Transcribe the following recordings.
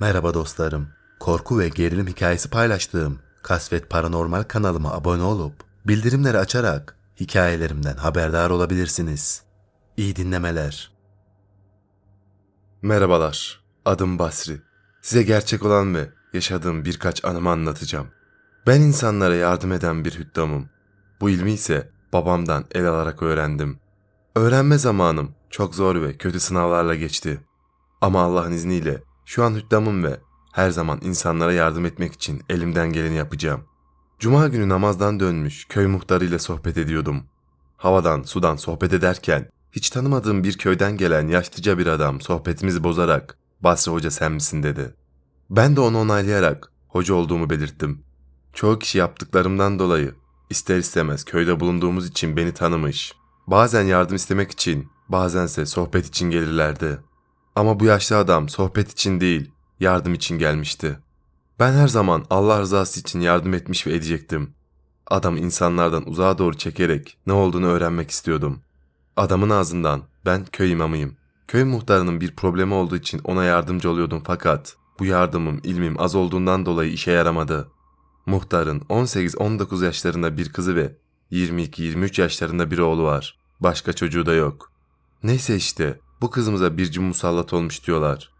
Merhaba dostlarım. Korku ve gerilim hikayesi paylaştığım Kasvet Paranormal kanalıma abone olup bildirimleri açarak hikayelerimden haberdar olabilirsiniz. İyi dinlemeler. Merhabalar, adım Basri. Size gerçek olan ve yaşadığım birkaç anımı anlatacağım. Ben insanlara yardım eden bir hüddamım. Bu ilmi ise babamdan el alarak öğrendim. Öğrenme zamanım çok zor ve kötü sınavlarla geçti. Ama Allah'ın izniyle şu an hüddamım ve her zaman insanlara yardım etmek için elimden geleni yapacağım. Cuma günü namazdan dönmüş köy muhtarıyla sohbet ediyordum. Havadan sudan sohbet ederken hiç tanımadığım bir köyden gelen yaşlıca bir adam sohbetimizi bozarak Basri Hoca sen misin dedi. Ben de onu onaylayarak hoca olduğumu belirttim. Çoğu kişi yaptıklarımdan dolayı ister istemez köyde bulunduğumuz için beni tanımış. Bazen yardım istemek için, bazense sohbet için gelirlerdi. Ama bu yaşlı adam sohbet için değil, yardım için gelmişti. Ben her zaman Allah rızası için yardım etmiş ve edecektim. Adamı insanlardan uzağa doğru çekerek ne olduğunu öğrenmek istiyordum. Adamın ağzından ben köy imamıyım. Köy muhtarının bir problemi olduğu için ona yardımcı oluyordum fakat bu yardımım ilmim az olduğundan dolayı işe yaramadı. Muhtarın 18-19 yaşlarında bir kızı ve 22-23 yaşlarında bir oğlu var. Başka çocuğu da yok. Neyse işte bu kızımıza bir cin musallat olmuş diyorlar.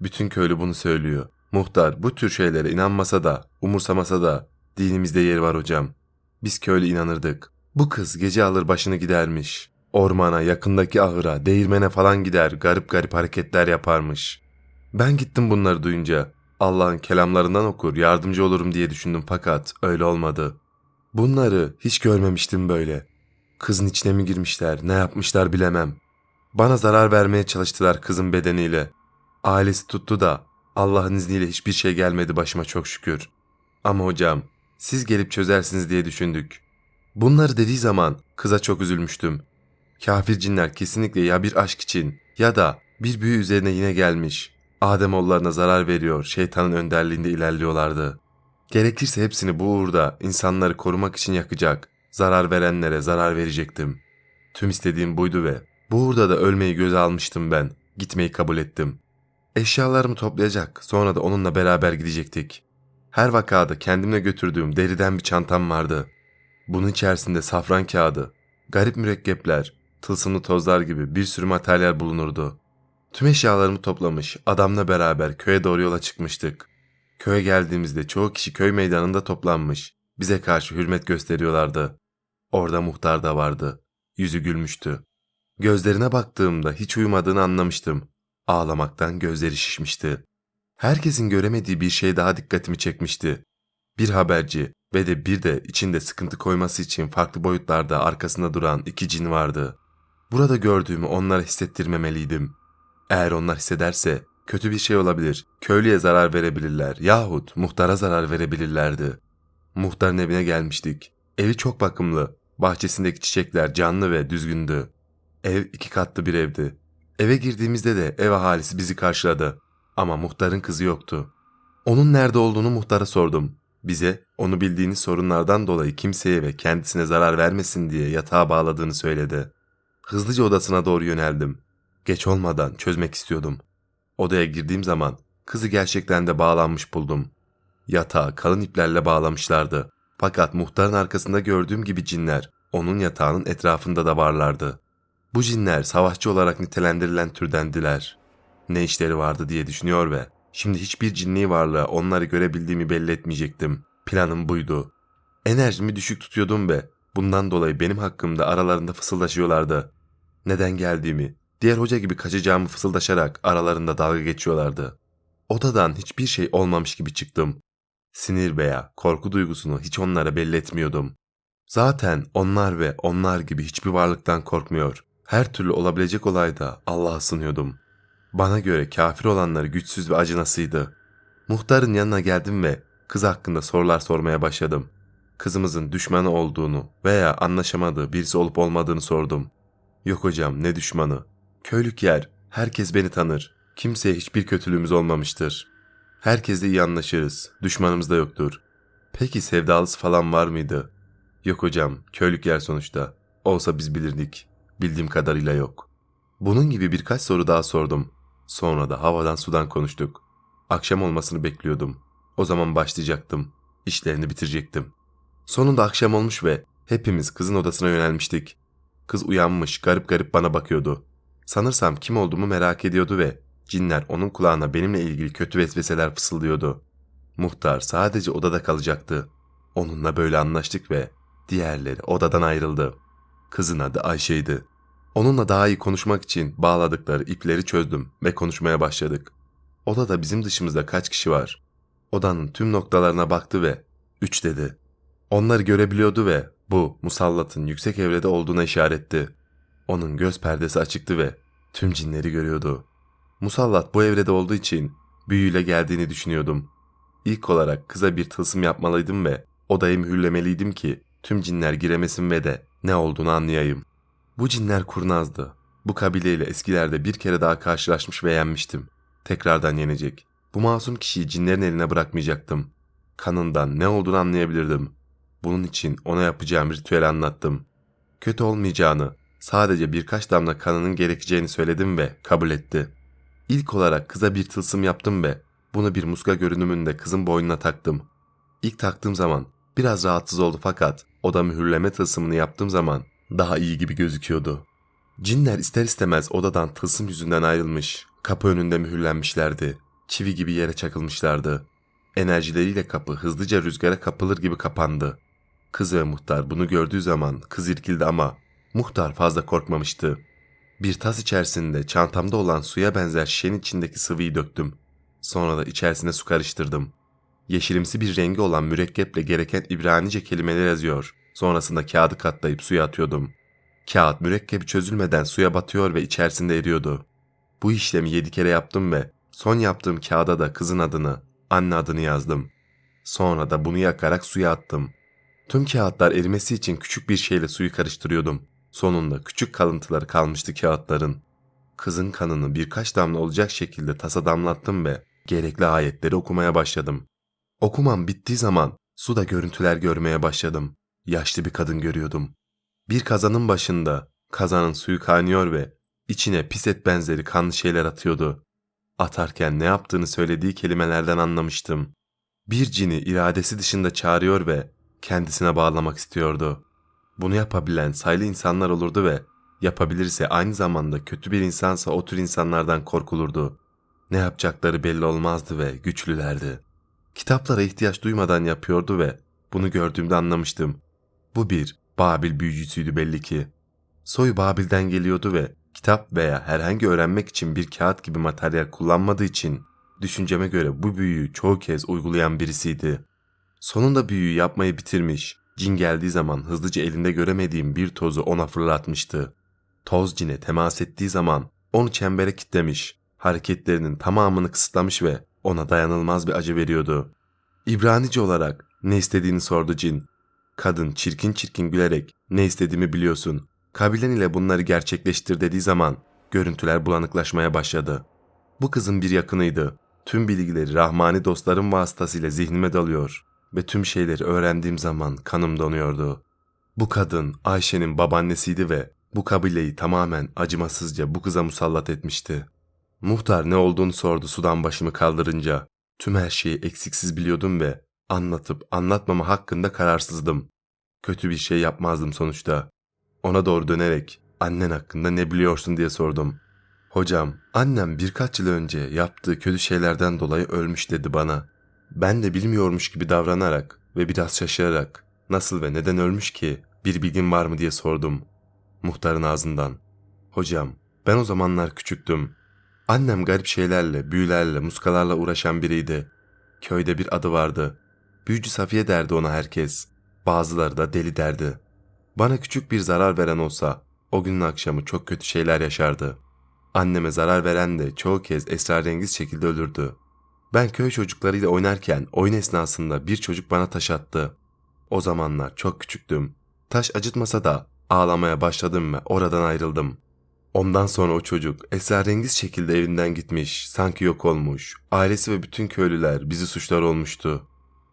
Bütün köylü bunu söylüyor. Muhtar bu tür şeylere inanmasa da, umursamasa da dinimizde yeri var hocam. Biz köylü inanırdık. Bu kız gece alır başını gidermiş. Ormana, yakındaki ahıra, değirmene falan gider, garip garip hareketler yaparmış. Ben gittim bunları duyunca. Allah'ın kelamlarından okur, yardımcı olurum diye düşündüm fakat öyle olmadı. Bunları hiç görmemiştim böyle. Kızın içine mi girmişler, ne yapmışlar bilemem. Bana zarar vermeye çalıştılar kızın bedeniyle. Ailesi tuttu da Allah'ın izniyle hiçbir şey gelmedi başıma çok şükür. Ama hocam siz gelip çözersiniz diye düşündük. Bunları dediği zaman kıza çok üzülmüştüm. Kafir cinler kesinlikle ya bir aşk için ya da bir büyü üzerine yine gelmiş. Ademoğullarına zarar veriyor, şeytanın önderliğinde ilerliyorlardı. Gerekirse hepsini bu uğurda insanları korumak için yakacak, zarar verenlere zarar verecektim. Tüm istediğim buydu ve bu uğurda da ölmeyi göze almıştım ben. Gitmeyi kabul ettim. Eşyalarımı toplayacak, sonra da onunla beraber gidecektik. Her vakada kendimle götürdüğüm deriden bir çantam vardı. Bunun içerisinde safran kağıdı, garip mürekkepler, tılsımlı tozlar gibi bir sürü materyal bulunurdu. Tüm eşyalarımı toplamış, adamla beraber köye doğru yola çıkmıştık. Köye geldiğimizde çoğu kişi köy meydanında toplanmış, bize karşı hürmet gösteriyorlardı. Orada muhtar da vardı. Yüzü gülmüştü. Gözlerine baktığımda hiç uyumadığını anlamıştım. Ağlamaktan gözleri şişmişti. Herkesin göremediği bir şey daha dikkatimi çekmişti. Bir haberci ve de bir de içinde sıkıntı koyması için farklı boyutlarda arkasında duran iki cin vardı. Burada gördüğümü onlara hissettirmemeliydim. Eğer onlar hissederse kötü bir şey olabilir, köylüye zarar verebilirler yahut muhtara zarar verebilirlerdi. Muhtarın evine gelmiştik. Evi çok bakımlı, bahçesindeki çiçekler canlı ve düzgündü. Ev iki katlı bir evdi. Eve girdiğimizde de ev ahalisi bizi karşıladı. Ama muhtarın kızı yoktu. Onun nerede olduğunu muhtara sordum. Bize onu bildiğiniz sorunlardan dolayı kimseye ve kendisine zarar vermesin diye yatağa bağladığını söyledi. Hızlıca odasına doğru yöneldim. Geç olmadan çözmek istiyordum. Odaya girdiğim zaman kızı gerçekten de bağlanmış buldum. Yatağı kalın iplerle bağlamışlardı. Fakat muhtarın arkasında gördüğüm gibi cinler onun yatağının etrafında da varlardı. Bu cinler savaşçı olarak nitelendirilen türdendiler. Ne işleri vardı diye düşünüyor ve şimdi hiçbir cinni varlığa onları görebildiğimi belli etmeyecektim. Planım buydu. Enerjimi düşük tutuyordum ve bundan dolayı benim hakkımda aralarında fısıldaşıyorlardı. Neden geldiğimi, diğer hoca gibi kaçacağımı fısıldaşarak aralarında dalga geçiyorlardı. Odadan hiçbir şey olmamış gibi çıktım. Sinir veya korku duygusunu hiç onlara belli etmiyordum. Zaten onlar ve onlar gibi hiçbir varlıktan korkmuyor. Her türlü olabilecek olayda Allah'a sınıyordum. Bana göre kafir olanları güçsüz ve acınasıydı. Muhtarın yanına geldim ve kız hakkında sorular sormaya başladım. Kızımızın düşmanı olduğunu veya anlaşamadığı birisi olup olmadığını sordum. Yok hocam ne düşmanı. Köylük yer, herkes beni tanır. Kimseye hiçbir kötülüğümüz olmamıştır. Herkesle iyi anlaşırız, düşmanımız da yoktur. Peki sevdalısı falan var mıydı? Yok hocam, köylük yer sonuçta. Olsa biz bilirdik. Bildiğim kadarıyla yok. Bunun gibi birkaç soru daha sordum. Sonra da havadan sudan konuştuk. Akşam olmasını bekliyordum. O zaman başlayacaktım. İşlerini bitirecektim. Sonunda akşam olmuş ve hepimiz kızın odasına yönelmiştik. Kız uyanmış garip garip bana bakıyordu. Sanırsam kim olduğumu merak ediyordu ve cinler onun kulağına benimle ilgili kötü vesveseler fısıldıyordu. Muhtar sadece odada kalacaktı. Onunla böyle anlaştık ve diğerleri odadan ayrıldı. Kızın adı Ayşe'ydi. Onunla daha iyi konuşmak için bağladıkları ipleri çözdüm ve konuşmaya başladık. Odada bizim dışımızda kaç kişi var? Odanın tüm noktalarına baktı ve üç dedi. Onları görebiliyordu ve bu musallatın yüksek evrede olduğuna işaretti. Onun göz perdesi açıktı ve tüm cinleri görüyordu. Musallat bu evrede olduğu için büyüyle geldiğini düşünüyordum. İlk olarak kıza bir tılsım yapmalıydım ve odayı mühürlemeliydim ki tüm cinler giremesin ve de ne olduğunu anlayayım. Bu cinler kurnazdı. Bu kabileyle eskilerde bir kere daha karşılaşmış ve yenmiştim. Tekrardan yenecek. Bu masum kişiyi cinlerin eline bırakmayacaktım. Kanından ne olduğunu anlayabilirdim. Bunun için ona yapacağım ritüeli anlattım. Kötü olmayacağını, sadece birkaç damla kanının gerekeceğini söyledim ve kabul etti. İlk olarak kıza bir tılsım yaptım ve bunu bir muska görünümünde kızın boynuna taktım. İlk taktığım zaman biraz rahatsız oldu fakat o da mühürleme tılsımını yaptığım zaman daha iyi gibi gözüküyordu. Cinler ister istemez odadan tılsım yüzünden ayrılmış, kapı önünde mühürlenmişlerdi. Çivi gibi yere çakılmışlardı. Enerjileriyle kapı hızlıca rüzgara kapılır gibi kapandı. Kız ve muhtar bunu gördüğü zaman kız irkildi ama muhtar fazla korkmamıştı. Bir tas içerisinde çantamda olan suya benzer şişenin içindeki sıvıyı döktüm. Sonra da içerisine su karıştırdım. Yeşilimsi bir rengi olan mürekkeple gereken İbranice kelimeler yazıyor. Sonrasında kağıdı katlayıp suya atıyordum. Kağıt mürekkebi çözülmeden suya batıyor ve içerisinde eriyordu. Bu işlemi yedi kere yaptım ve son yaptığım kağıda da kızın adını, anne adını yazdım. Sonra da bunu yakarak suya attım. Tüm kağıtlar erimesi için küçük bir şeyle suyu karıştırıyordum. Sonunda küçük kalıntıları kalmıştı kağıtların. Kızın kanını birkaç damla olacak şekilde tasa damlattım ve gerekli ayetleri okumaya başladım. Okumam bittiği zaman suda görüntüler görmeye başladım. Yaşlı bir kadın görüyordum. Bir kazanın başında kazanın suyu kaynıyor ve içine pis et benzeri kanlı şeyler atıyordu. Atarken ne yaptığını söylediği kelimelerden anlamıştım. Bir cini iradesi dışında çağırıyor ve kendisine bağlamak istiyordu. Bunu yapabilen sayılı insanlar olurdu ve yapabilirse aynı zamanda kötü bir insansa o tür insanlardan korkulurdu. Ne yapacakları belli olmazdı ve güçlülerdi. Kitaplara ihtiyaç duymadan yapıyordu ve bunu gördüğümde anlamıştım. Bu bir Babil büyücüsüydü belli ki. Soyu Babil'den geliyordu ve kitap veya herhangi öğrenmek için bir kağıt gibi materyal kullanmadığı için düşünceme göre bu büyüyü çoğu kez uygulayan birisiydi. Sonunda büyüyü yapmayı bitirmiş, cin geldiği zaman hızlıca elinde göremediğim bir tozu ona fırlatmıştı. Toz cine temas ettiği zaman onu çembere kitlemiş, hareketlerinin tamamını kısıtlamış ve ona dayanılmaz bir acı veriyordu. İbranice olarak ne istediğini sordu cin. Kadın çirkin çirkin gülerek ne istediğimi biliyorsun. Kabilen ile bunları gerçekleştir dediği zaman görüntüler bulanıklaşmaya başladı. Bu kızın bir yakınıydı. Tüm bilgileri Rahmani dostlarım vasıtasıyla zihnime dalıyor ve tüm şeyleri öğrendiğim zaman kanım donuyordu. Bu kadın Ayşe'nin babaannesiydi ve bu kabileyi tamamen acımasızca bu kıza musallat etmişti. Muhtar ne olduğunu sordu sudan başımı kaldırınca. Tüm her şeyi eksiksiz biliyordum ve anlatıp anlatmama hakkında kararsızdım. Kötü bir şey yapmazdım sonuçta. Ona doğru dönerek annen hakkında ne biliyorsun diye sordum. Hocam, annem birkaç yıl önce yaptığı kötü şeylerden dolayı ölmüş dedi bana. Ben de bilmiyormuş gibi davranarak ve biraz şaşırarak nasıl ve neden ölmüş ki bir bilgin var mı diye sordum. Muhtarın ağzından. Hocam, ben o zamanlar küçüktüm. Annem garip şeylerle, büyülerle, muskalarla uğraşan biriydi. Köyde bir adı vardı. Büyücü Safiye derdi ona herkes. Bazıları da deli derdi. Bana küçük bir zarar veren olsa o günün akşamı çok kötü şeyler yaşardı. Anneme zarar veren de çoğu kez esrarengiz şekilde ölürdü. Ben köy çocuklarıyla oynarken oyun esnasında bir çocuk bana taş attı. O zamanlar çok küçüktüm. Taş acıtmasa da ağlamaya başladım ve oradan ayrıldım. Ondan sonra o çocuk esrarengiz şekilde evinden gitmiş, sanki yok olmuş. Ailesi ve bütün köylüler bizi suçlar olmuştu.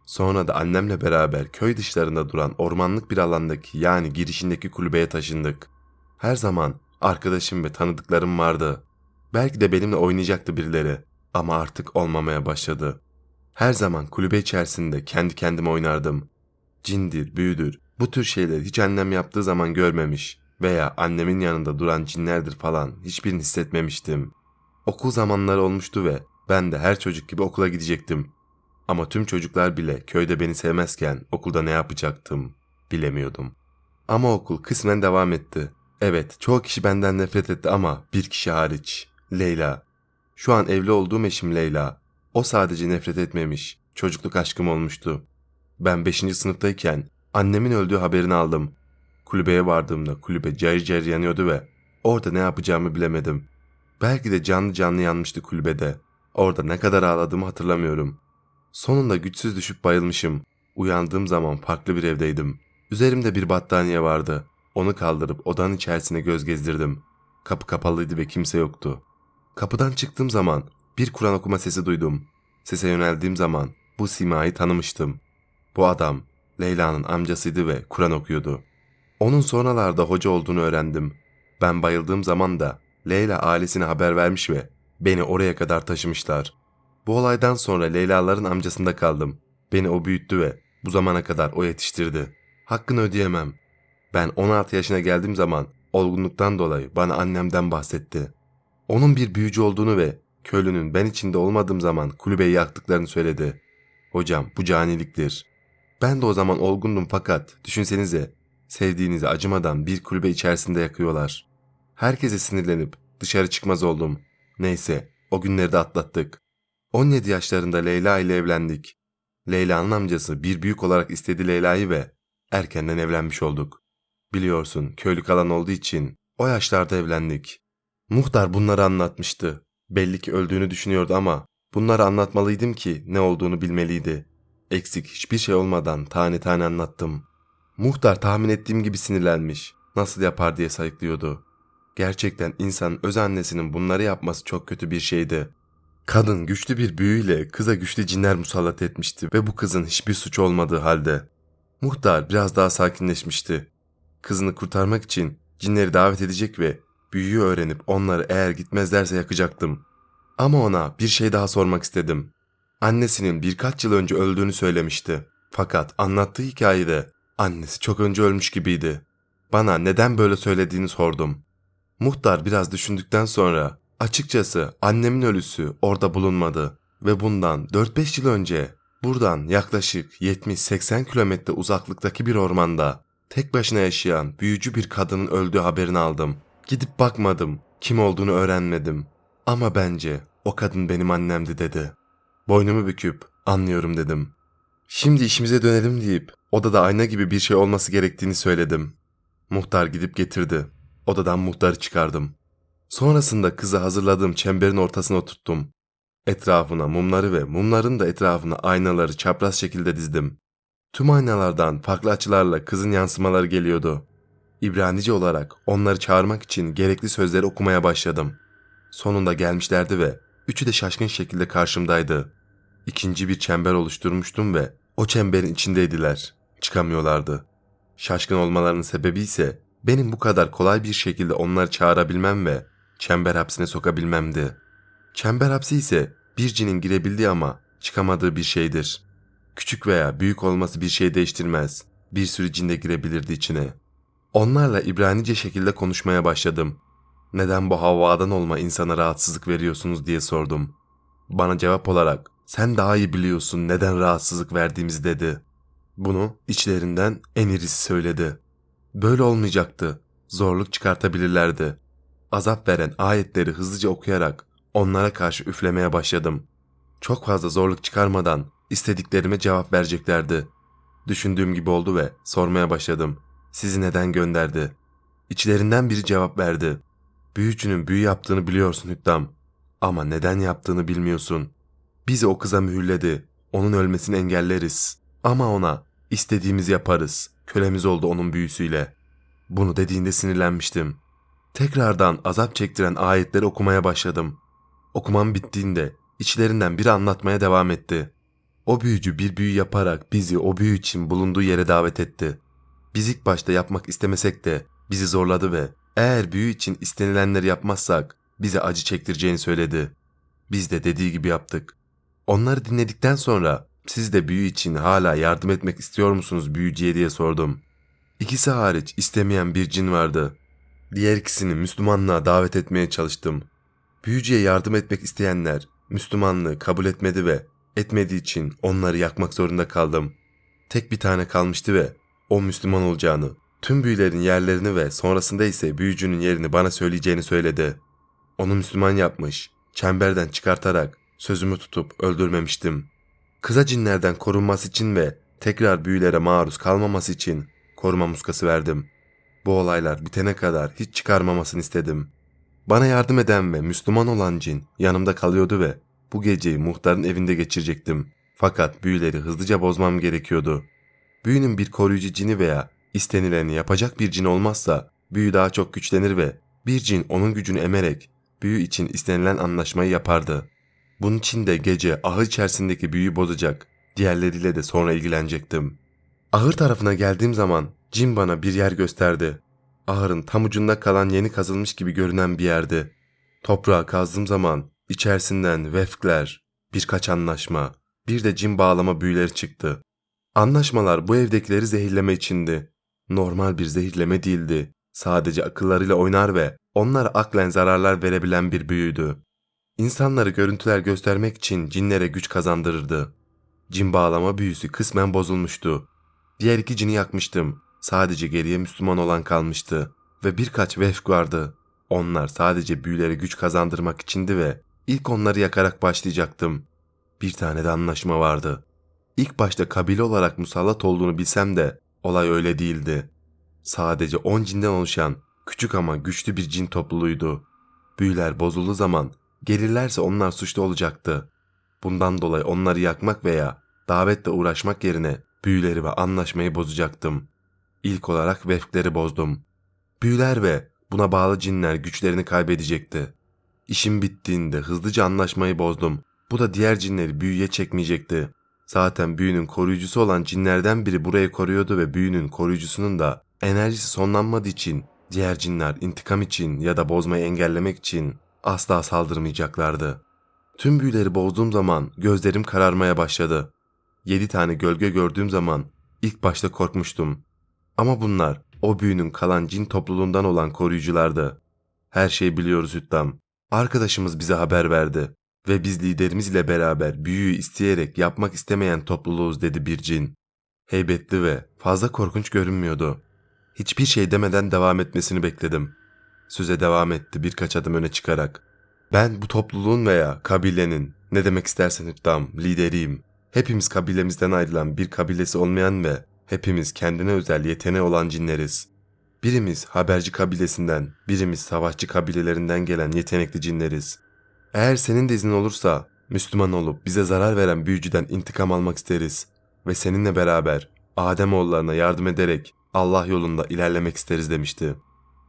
Sonra da annemle beraber köy dışlarında duran ormanlık bir alandaki yani girişindeki kulübeye taşındık. Her zaman arkadaşım ve tanıdıklarım vardı. Belki de benimle oynayacaktı birileri. Ama artık olmamaya başladı. Her zaman kulübe içerisinde kendi kendime oynardım. Cindir, büyüdür, bu tür şeyleri hiç annem yaptığı zaman görmemiş veya annemin yanında duran cinlerdir falan hiçbirini hissetmemiştim. Okul zamanları olmuştu ve ben de her çocuk gibi okula gidecektim. Ama tüm çocuklar bile köyde beni sevmezken okulda ne yapacaktım bilemiyordum. Ama okul kısmen devam etti. Evet, çoğu kişi benden nefret etti ama bir kişi hariç. Leyla. Şu an evli olduğum eşim Leyla. O sadece nefret etmemiş, çocukluk aşkım olmuştu. Ben 5. sınıftayken annemin öldüğü haberini aldım. Kulübeye vardığımda kulübe cayır cayır yanıyordu ve orada ne yapacağımı bilemedim. Belki de canlı canlı yanmıştı kulübede. Orada ne kadar ağladığımı hatırlamıyorum. Sonunda güçsüz düşüp bayılmışım. Uyandığım zaman farklı bir evdeydim. Üzerimde bir battaniye vardı. Onu kaldırıp odanın içerisine göz gezdirdim. Kapı kapalıydı ve kimse yoktu. Kapıdan çıktığım zaman bir Kur'an okuma sesi duydum. Sese yöneldiğim zaman bu simayı tanımıştım. Bu adam Leyla'nın amcasıydı ve Kur'an okuyordu. Onun sonralarda hoca olduğunu öğrendim. Ben bayıldığım zaman da Leyla ailesine haber vermiş ve beni oraya kadar taşımışlar. Bu olaydan sonra Leyla'ların amcasında kaldım. Beni o büyüttü ve bu zamana kadar o yetiştirdi. Hakkını ödeyemem. Ben 16 yaşına geldiğim zaman olgunluktan dolayı bana annemden bahsetti. Onun bir büyücü olduğunu ve köylünün ben içinde olmadığım zaman kulübeyi yaktıklarını söyledi. Hocam bu caniliktir. Ben de o zaman olgundum fakat düşünsenize sevdiğinizi acımadan bir kulübe içerisinde yakıyorlar. Herkese sinirlenip dışarı çıkmaz oldum. Neyse o günleri de atlattık. 17 yaşlarında Leyla ile evlendik. Leyla'nın amcası bir büyük olarak istedi Leyla'yı ve erkenden evlenmiş olduk. Biliyorsun köylü kalan olduğu için o yaşlarda evlendik. Muhtar bunları anlatmıştı. Belli ki öldüğünü düşünüyordu ama bunları anlatmalıydım ki ne olduğunu bilmeliydi. Eksik hiçbir şey olmadan tane tane anlattım. Muhtar tahmin ettiğim gibi sinirlenmiş. Nasıl yapar diye sayıklıyordu. Gerçekten insan öz annesinin bunları yapması çok kötü bir şeydi. Kadın güçlü bir büyüyle kıza güçlü cinler musallat etmişti ve bu kızın hiçbir suç olmadığı halde. Muhtar biraz daha sakinleşmişti. Kızını kurtarmak için cinleri davet edecek ve büyüyü öğrenip onları eğer gitmezlerse yakacaktım. Ama ona bir şey daha sormak istedim. Annesinin birkaç yıl önce öldüğünü söylemişti. Fakat anlattığı hikayede annesi çok önce ölmüş gibiydi. Bana neden böyle söylediğini sordum. Muhtar biraz düşündükten sonra açıkçası annemin ölüsü orada bulunmadı ve bundan 4-5 yıl önce buradan yaklaşık 70-80 kilometre uzaklıktaki bir ormanda tek başına yaşayan büyücü bir kadının öldüğü haberini aldım. Gidip bakmadım, kim olduğunu öğrenmedim. Ama bence o kadın benim annemdi dedi. Boynumu büküp anlıyorum dedim. Şimdi işimize dönelim deyip odada ayna gibi bir şey olması gerektiğini söyledim. Muhtar gidip getirdi. Odadan muhtarı çıkardım. Sonrasında kızı hazırladığım çemberin ortasına oturttum. Etrafına mumları ve mumların da etrafına aynaları çapraz şekilde dizdim. Tüm aynalardan farklı açılarla kızın yansımaları geliyordu. İbranice olarak onları çağırmak için gerekli sözleri okumaya başladım. Sonunda gelmişlerdi ve üçü de şaşkın şekilde karşımdaydı. İkinci bir çember oluşturmuştum ve o çemberin içindeydiler. Çıkamıyorlardı. Şaşkın olmalarının sebebi ise benim bu kadar kolay bir şekilde onları çağırabilmem ve çember hapsine sokabilmemdi. Çember hapsi ise bir cinin girebildiği ama çıkamadığı bir şeydir. Küçük veya büyük olması bir şey değiştirmez. Bir sürü cin de girebilirdi içine. Onlarla İbranice şekilde konuşmaya başladım. Neden bu havadan olma insana rahatsızlık veriyorsunuz diye sordum. Bana cevap olarak sen daha iyi biliyorsun neden rahatsızlık verdiğimizi dedi. Bunu içlerinden en irisi söyledi. Böyle olmayacaktı. Zorluk çıkartabilirlerdi. Azap veren ayetleri hızlıca okuyarak onlara karşı üflemeye başladım. Çok fazla zorluk çıkarmadan istediklerime cevap vereceklerdi. Düşündüğüm gibi oldu ve sormaya başladım. Sizi neden gönderdi? İçlerinden biri cevap verdi. Büyücünün büyü yaptığını biliyorsun Hüddam. Ama neden yaptığını bilmiyorsun. Bizi o kıza mühürledi. Onun ölmesini engelleriz. Ama ona istediğimizi yaparız. Kölemiz oldu onun büyüsüyle. Bunu dediğinde sinirlenmiştim. Tekrardan azap çektiren ayetleri okumaya başladım. Okumam bittiğinde içlerinden biri anlatmaya devam etti. O büyücü bir büyü yaparak bizi o büyü için bulunduğu yere davet etti. Biz ilk başta yapmak istemesek de bizi zorladı ve eğer büyü için istenilenleri yapmazsak bize acı çektireceğini söyledi. Biz de dediği gibi yaptık. Onları dinledikten sonra siz de büyü için hala yardım etmek istiyor musunuz büyücüye diye sordum. İkisi hariç istemeyen bir cin vardı. Diğer ikisini Müslümanlığa davet etmeye çalıştım. Büyücüye yardım etmek isteyenler Müslümanlığı kabul etmedi ve etmediği için onları yakmak zorunda kaldım. Tek bir tane kalmıştı ve o Müslüman olacağını, tüm büyülerin yerlerini ve sonrasında ise büyücünün yerini bana söyleyeceğini söyledi. Onu Müslüman yapmış, çemberden çıkartarak sözümü tutup öldürmemiştim. Kıza cinlerden korunması için ve tekrar büyülere maruz kalmaması için koruma muskası verdim. Bu olaylar bitene kadar hiç çıkarmamasını istedim. Bana yardım eden ve Müslüman olan cin yanımda kalıyordu ve bu geceyi muhtarın evinde geçirecektim. Fakat büyüleri hızlıca bozmam gerekiyordu. Büyünün bir koruyucu cini veya istenileni yapacak bir cin olmazsa büyü daha çok güçlenir ve bir cin onun gücünü emerek büyü için istenilen anlaşmayı yapardı. Bunun için de gece ahır içerisindeki büyüyü bozacak, diğerleriyle de sonra ilgilenecektim. Ahır tarafına geldiğim zaman cin bana bir yer gösterdi. Ahırın tam ucunda kalan yeni kazılmış gibi görünen bir yerdi. Toprağı kazdığım zaman içerisinden vefkler, birkaç anlaşma, bir de cin bağlama büyüleri çıktı. Anlaşmalar bu evdekileri zehirleme içindi. Normal bir zehirleme değildi. Sadece akıllarıyla oynar ve onlara aklen zararlar verebilen bir büyüydü. İnsanları görüntüler göstermek için cinlere güç kazandırırdı. Cin bağlama büyüsü kısmen bozulmuştu. Diğer iki cini yakmıştım. Sadece geriye Müslüman olan kalmıştı. Ve birkaç vefk vardı. Onlar sadece büyülere güç kazandırmak içindi ve ilk onları yakarak başlayacaktım. Bir tane de anlaşma vardı. İlk başta kabile olarak musallat olduğunu bilsem de olay öyle değildi. Sadece on cinden oluşan küçük ama güçlü bir cin topluluğuydu. Büyüler bozulduğu zaman gelirlerse onlar suçlu olacaktı. Bundan dolayı onları yakmak veya davetle uğraşmak yerine büyüleri ve anlaşmayı bozacaktım. İlk olarak vefkleri bozdum. Büyüler ve buna bağlı cinler güçlerini kaybedecekti. İşim bittiğinde hızlıca anlaşmayı bozdum. Bu da diğer cinleri büyüye çekmeyecekti. Zaten büyünün koruyucusu olan cinlerden biri burayı koruyordu ve büyünün koruyucusunun da enerjisi sonlanmadığı için diğer cinler intikam için ya da bozmayı engellemek için asla saldırmayacaklardı. Tüm büyüleri bozduğum zaman gözlerim kararmaya başladı. Yedi tane gölge gördüğüm zaman ilk başta korkmuştum. Ama bunlar o büyünün kalan cin topluluğundan olan koruyuculardı. Her şeyi biliyoruz Hüttam. Arkadaşımız bize haber verdi ve biz liderimiz ile beraber büyüyü isteyerek yapmak istemeyen topluluğuz dedi bir cin. Heybetli ve fazla korkunç görünmüyordu. Hiçbir şey demeden devam etmesini bekledim. Söze devam etti birkaç adım öne çıkarak. Ben bu topluluğun veya kabilenin ne demek istersen Hüttam lideriyim. Hepimiz kabilemizden ayrılan bir kabilesi olmayan ve hepimiz kendine özel yeteneği olan cinleriz. Birimiz haberci kabilesinden, birimiz savaşçı kabilelerinden gelen yetenekli cinleriz. Eğer senin de iznin olursa Müslüman olup bize zarar veren büyücüden intikam almak isteriz ve seninle beraber Ademoğullarına yardım ederek Allah yolunda ilerlemek isteriz demişti.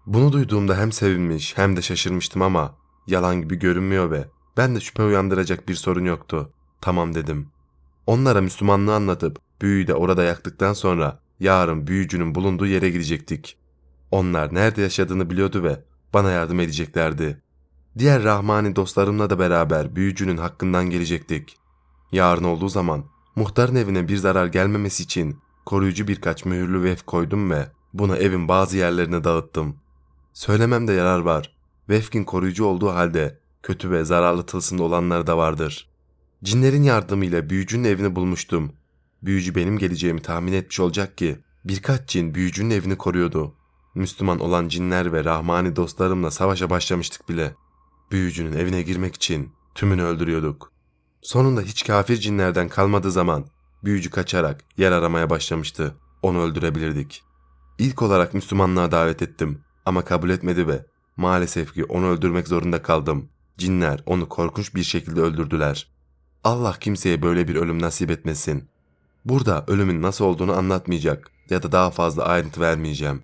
Bunu duyduğumda hem sevinmiş hem de şaşırmıştım ama yalan gibi görünmüyor ve ben de şüphe uyandıracak bir sorun yoktu. Tamam dedim. Onlara Müslümanlığı anlatıp büyüyü de orada yaktıktan sonra yarın büyücünün bulunduğu yere gidecektik. Onlar nerede yaşadığını biliyordu ve bana yardım edeceklerdi. Diğer Rahmani dostlarımla da beraber büyücünün hakkından gelecektik. Yarın olduğu zaman muhtarın evine bir zarar gelmemesi için koruyucu birkaç mühürlü vef koydum ve buna evin bazı yerlerine dağıttım. Söylememde yarar var. Vefkin koruyucu olduğu halde kötü ve zararlı tılsımda olanlar da vardır. Cinlerin yardımıyla büyücünün evini bulmuştum. Büyücü benim geleceğimi tahmin etmiş olacak ki birkaç cin büyücünün evini koruyordu. Müslüman olan cinler ve Rahmani dostlarımla savaşa başlamıştık bile. Büyücünün evine girmek için tümünü öldürüyorduk. Sonunda hiç kafir cinlerden kalmadığı zaman büyücü kaçarak yer aramaya başlamıştı. Onu öldürebilirdik. İlk olarak Müslümanlığa davet ettim ama kabul etmedi ve maalesef ki onu öldürmek zorunda kaldım. Cinler onu korkunç bir şekilde öldürdüler. Allah kimseye böyle bir ölüm nasip etmesin. Burada ölümün nasıl olduğunu anlatmayacak ya da daha fazla ayrıntı vermeyeceğim.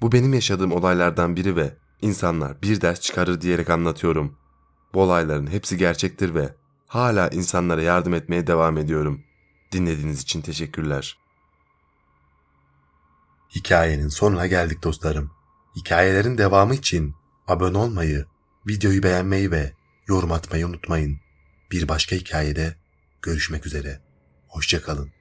Bu benim yaşadığım olaylardan biri ve insanlar bir ders çıkarır diyerek anlatıyorum. Bu olayların hepsi gerçektir ve hala insanlara yardım etmeye devam ediyorum. Dinlediğiniz için teşekkürler. Hikayenin sonuna geldik dostlarım. Hikayelerin devamı için abone olmayı, videoyu beğenmeyi ve yorum atmayı unutmayın. Bir başka hikayede görüşmek üzere. Hoşçakalın.